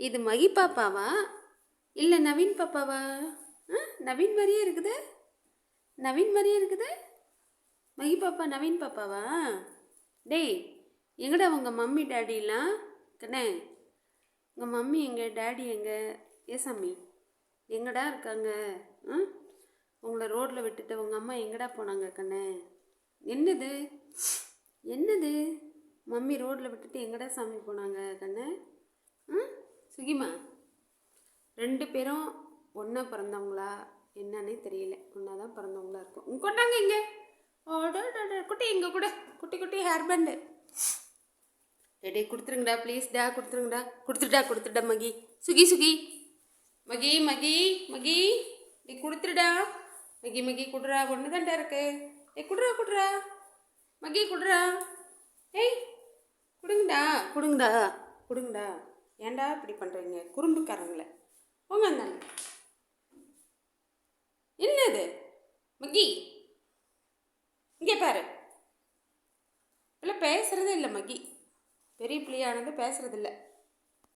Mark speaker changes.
Speaker 1: இது மகி பாப்பாவா? இல்லை நவீன் பாப்பாவா? ஆ நவீன் மாதிரியே இருக்குது. நவீன் மாதிரியே இருக்குது. மகி பாப்பா நவீன் பாப்பாவா? டேய் எங்கடா உங்கள் மம்மி டேடிலாம்? கண்ணே உங்கள் மம்மி எங்கே டேடி எங்க? ஏசாமி எங்கடா இருக்காங்க? ஆ உங்களை ரோட்டில் விட்டுட்டு உங்கள் அம்மா எங்கடா போனாங்க கண்ணே? என்னது? என்னது? மம்மி ரோட்டில் விட்டுட்டு எங்கடா சாமி போனாங்க கண்ணே? சுகிமா ரெண்டு பேரும் ஒன்றா பிறந்தவங்களா என்னன்னே தெரியல. ஒன்றா தான் பிறந்தவங்களா இருக்கும். உங்க கொண்டாங்க இங்கே. குட்டி இங்கே கூட. குட்டி குட்டி ஹேர் பேண்டு டே கொடுத்துருங்கடா ப்ளீஸ் டா கொடுத்துருங்கடா. கொடுத்துட்டா கொடுத்துட்டா மகி. சுகி சுகி. மகி மகி மகி. நீ கொடுத்துருடா. மகி மகி குடுறா. ஒன்று தான்டா இருக்கு. ஏய் குடுறா குடுறா. மகி குடுறா. ஏய் கொடுங்கடா. கொடுங்கடா. கொடுங்கடா. ஏன்டா இப்படி பண்ணுறீங்க குறும்புக்காரங்கள. போங்க அந்தாண்ட என்னது? மகி. இங்கே பாரு. இல்லை பேசுகிறதே இல்லை மகி. பெரிய பிள்ளையானது பேசுறது